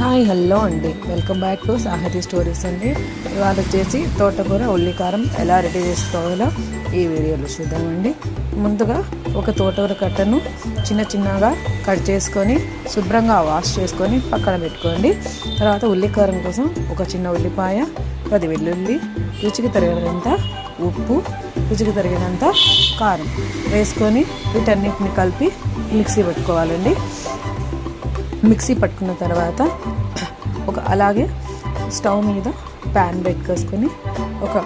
Hi hello అండి. Welcome back to Sahithi stories అండి. ఇవాళ వచ్చేసి తోటకూర ఉల్లికారం ఎలా రెడీ చేసుకోవాలో ఈ వీడియోలో చూద్దామండి. ముందుగా ఒక తోటకూర కట్టను చిన్న చిన్నగా కట్ చేసుకొని శుభ్రంగా వాష్ చేసుకొని పక్కన పెట్టుకోండి. తర్వాత ఉల్లికారం కోసం ఒక చిన్న ఉల్లిపాయ పది వెల్లుల్లి రుచికి తరిగినంత ఉప్పు రుచికి తరిగినంత కారం వేసుకొని వీటన్నిటిని కలిపి మిక్సీ పెట్టుకోవాలండి. మిక్సీ పట్టుకున్న తర్వాత ఒక అలాగే స్టవ్ మీద ప్యాన్ పెట్టుకొని ఒక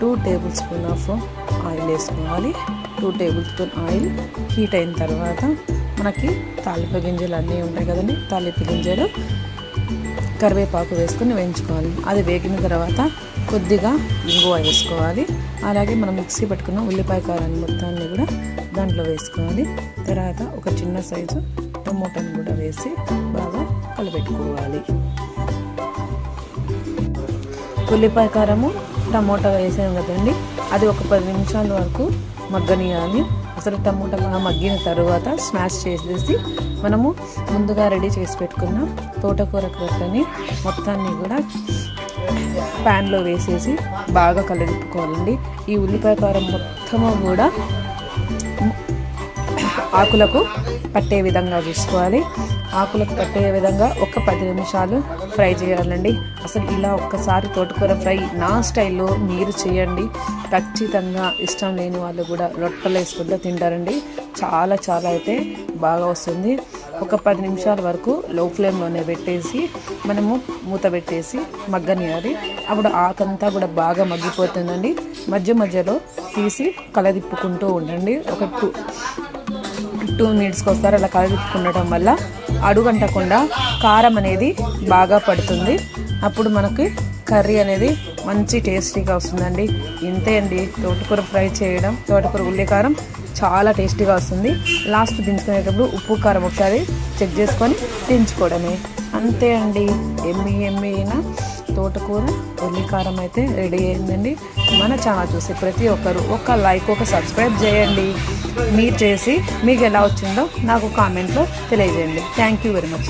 two tablespoon of oil వేసుకోవాలి. Two tablespoon oil heat అయిన తర్వాత మనకి తాలింపు గింజలు అన్నీ ఉంటాయి కదండి తాలింపు గింజలు కరివేపాకు వేసుకొని వేయించుకోవాలి. అది వేగిన తర్వాత కొద్దిగా ఇంగువ వేసుకోవాలి. అలాగే మనం మిక్సీ పట్టుకున్న ఉల్లిపాయ కారాన్ని మొత్తాన్ని కూడా దాంట్లో వేసుకోవాలి. తర్వాత ఒక చిన్న సైజు టమోటాను కూడా వేసి బాగా కలపెట్టుకోవాలి. ఉల్లిపాయ కారము టమోటా వేసాం కదండి. అది ఒక పది నిమిషాల వరకు మగ్గనియాలి. అసలు టమోటా బాగా మగ్గిన తర్వాత స్మాష్ చేసేసి మనము ముందుగా రెడీ చేసి పెట్టుకున్న తోటకూర కట్టని మొత్తాన్ని కూడా ప్యాన్లో వేసేసి బాగా కలదిప్పుకోవాలండి ఈ ఉల్లిపాయ కారం మొత్తము కూడా ఆకులకు పట్టే విధంగా చూసుకోవాలి. ఆకులకు పట్టే విధంగా ఒక పది నిమిషాలు ఫ్రై చేయాలండి. అసలు ఇలా ఒక్కసారి తోటకూర ఫ్రై నా స్టైల్లో మీరు చేయండి. ఖచ్చితంగా ఇష్టం లేని వాళ్ళు కూడా రొట్టెలు వేసుకుంటూ తింటారండి. చాలా చాలా అయితే బాగా వస్తుంది. ఒక పది నిమిషాల వరకు లో ఫ్లేమ్లోనే పెట్టేసి మనము మూత పెట్టేసి మగ్గనియాలి. అప్పుడు ఆకంతా కూడా బాగా మగ్గిపోతుందండి. మధ్య మధ్యలో తీసి కలదిప్పుకుంటూ ఉండండి. ఒక టూ టూ మినిట్స్కి ఒకసారి అలా కలుపుకుండటం వల్ల అడుగంటకుండా కారం అనేది బాగా పడుతుంది. అప్పుడు మనకి కర్రీ అనేది మంచి టేస్టీగా వస్తుందండి. ఇంతే అండి. తోటకూర ఫ్రై చేయడం తోటకూర ఉల్లికారం చాలా టేస్టీగా వస్తుంది. లాస్ట్ దించుకునేటప్పుడు ఉప్పు కారం ఒకసారి చెక్ చేసుకొని దించుకోవడమే. అంతే అండి. ఎమ్మి ఎమ్మి అయినా తోటకూర ఉల్లికారం అయితే రెడీ అయిందండి. మన ఛానల్ చూసి ప్రతి ఒక్కరు ఒక లైక్ ఒక సబ్స్క్రైబ్ చేయండి. మీరు చేసి మీకు ఎలా వచ్చిందో నాకు కామెంట్లో తెలియజేయండి. Thank you very much